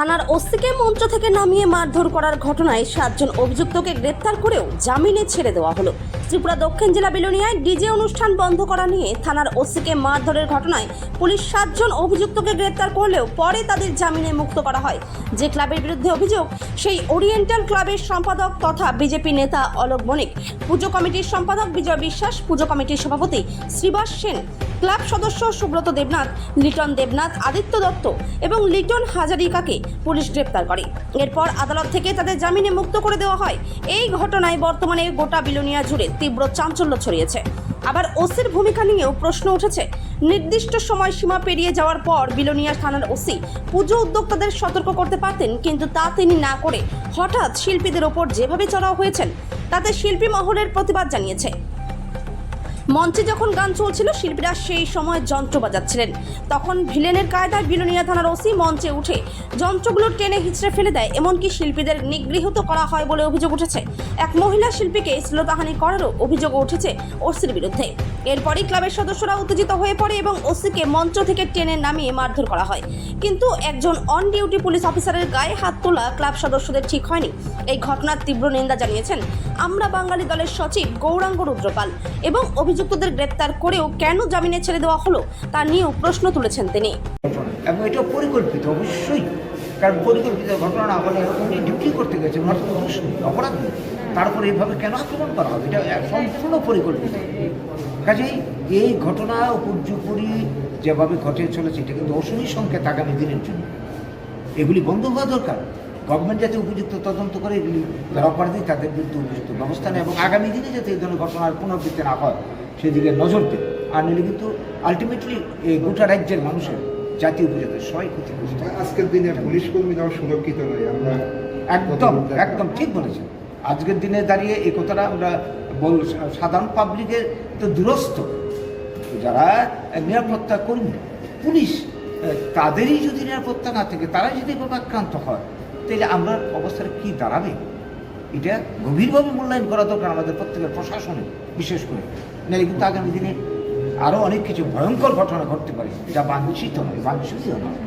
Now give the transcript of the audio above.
থানার ওসিকে মঞ্চ থেকে নামিয়ে মারধর করার ঘটনায় সাতজন অভিযুক্তকে গ্রেপ্তার করেও জামিনে ছেড়ে দেওয়া হলো। ত্রিপুরা দক্ষিণ জেলা বিলোনিয়ায় ডিজে অনুষ্ঠান বন্ধ করা নিয়ে থানার ওসিকে মারধরের ঘটনায় পুলিশ সাতজন অভিযুক্তকে গ্রেপ্তার করলেও পরে তাদের জামিনে মুক্ত করা হয়। যে ক্লাবের বিরুদ্ধে অভিযোগ, সেই ওরিয়েন্টাল ক্লাবের সম্পাদক তথা বিজেপি নেতা অলোক বণিক পুজো কমিটির সম্পাদক বিজয় বিশ্বাস, পুজো কমিটির সভাপতি শ্রীবাস সেন, ক্লাব সদস্য সুব্রত দেবনাথ, লিটন দেবনাথ, আদিত্য দত্ত এবং লিটন হাজারিকাকে পুলিশ গ্রেপ্তার করে। এরপর আদালত থেকে তাদের জামিনে মুক্ত করে দেওয়া হয়। এই ঘটনায় বর্তমানে গোটা বিলোনিয়া জুড়ে তীব্র চাঞ্চল্য ছড়িয়েছে। আবার ওসির ভূমিকা নিয়েও প্রশ্ন উঠেছে। নির্দিষ্ট সময় সীমা পেরিয়ে যাওয়ার পর বিলোনিয়া থানার ওসি পুজো উদ্যোক্তাদের সতর্ক করতে পারতেন, কিন্তু তা তিনি না করে হঠাৎ শিল্পীদের ওপর যেভাবে চড়াও হয়েছেন, তাতে শিল্পী মহলের প্রতিবাদ জানিয়েছে। মঞ্চে যখন গান চলছিল, শিল্পীরা সেই সময় যন্ত্র বাজাচ্ছিলেন। তখন ভিলেনের কায়দায় বিলোনিয়া থানার ওসি মঞ্চে উঠে যন্ত্রগুলো টেনে হিচড়ে ফেলে দেয়। এমনকি শিল্পীদের নিগৃহীত করা হয় বলে অভিযোগ উঠেছে। এক মহিলা শিল্পীকে শ্লোতাহানি করারও অভিযোগ উঠেছে ওসির বিরুদ্ধে। এরপরই ক্লাবের সদস্যরা উত্তেজিত হয়ে পড়ে এবং ওসিকে মঞ্চ থেকে টেনে নামিয়ে মারধর করা হয়। কিন্তু একজন অন ডিউটি পুলিশ অফিসারের গায়ে হাত তোলা ক্লাব সদস্যদের ঠিক হয়নি। এই ঘটনার তীব্র নিন্দা জানিয়েছেন আমরা বাঙালি দলের সচিব গৌরাঙ্গ রুদ্রপাল এবং অভিযুক্তদের গ্রেপ্তার করেও কেন জামিনে ছেড়ে দেওয়া হলো, তা নিয়েও প্রশ্ন তুলেছেন তিনি। এবং এটা পরিকল্পিত, অবশ্যই। কারণ পরিকল্পিত ঘটনা না হলে ডিউটি করতে গেছে অপরাধ। কেন আক্রমণ করা হবে? এটা সম্পূর্ণ পরিকল্পিত। কাজেই এই ঘটনা যেভাবে ঘটে চলেছে কিন্তু সংকেত আগামী দিনের জন্য। এগুলি বন্ধ হওয়া দরকার। গভর্নমেন্ট যাতে উপযুক্ত তদন্ত করে, এগুলি অপরাধী তাদের বিরুদ্ধে উপযুক্ত ব্যবস্থা নেয় এবং আগামী দিনে যাতে এই ধরনের ঘটনার পুনরাবৃত্তি না হয়। সেদিকে নজর দেয়। আর নিলে কিন্তু আলটিমেটলি এই গোটা রাজ্যের মানুষের জাতীয় উপজাতের সবাই ক্ষতিগ্রস্ত হবে। আজকের দিনে পুলিশ কর্মীরাও সুরক্ষিত নয় আমরা একদম একদম ঠিক বলেছেন। আজকের দিনে দাঁড়িয়ে এই কথাটা আমরা বল সাধারণ পাবলিকের তো দূরস্থ যারা নিরাপত্তা কর্মী পুলিশ তাদেরই যদি নিরাপত্তা না থাকে তারাই যদি এভাবে আক্রান্ত হয় তাহলে আমরা অবস্থাটা কী দাঁড়াবে? এটা গভীরভাবে মূল্যায়ন করা দরকার আমাদের প্রত্যেকের প্রশাসনে, বিশেষ করে। নাহলে কিন্তু আগামী দিনে আরও অনেক কিছু ভয়ঙ্কর ঘটনা ঘটতে পারে, যা বাঞ্ছিত নয় বাঞ্ছিত নয়।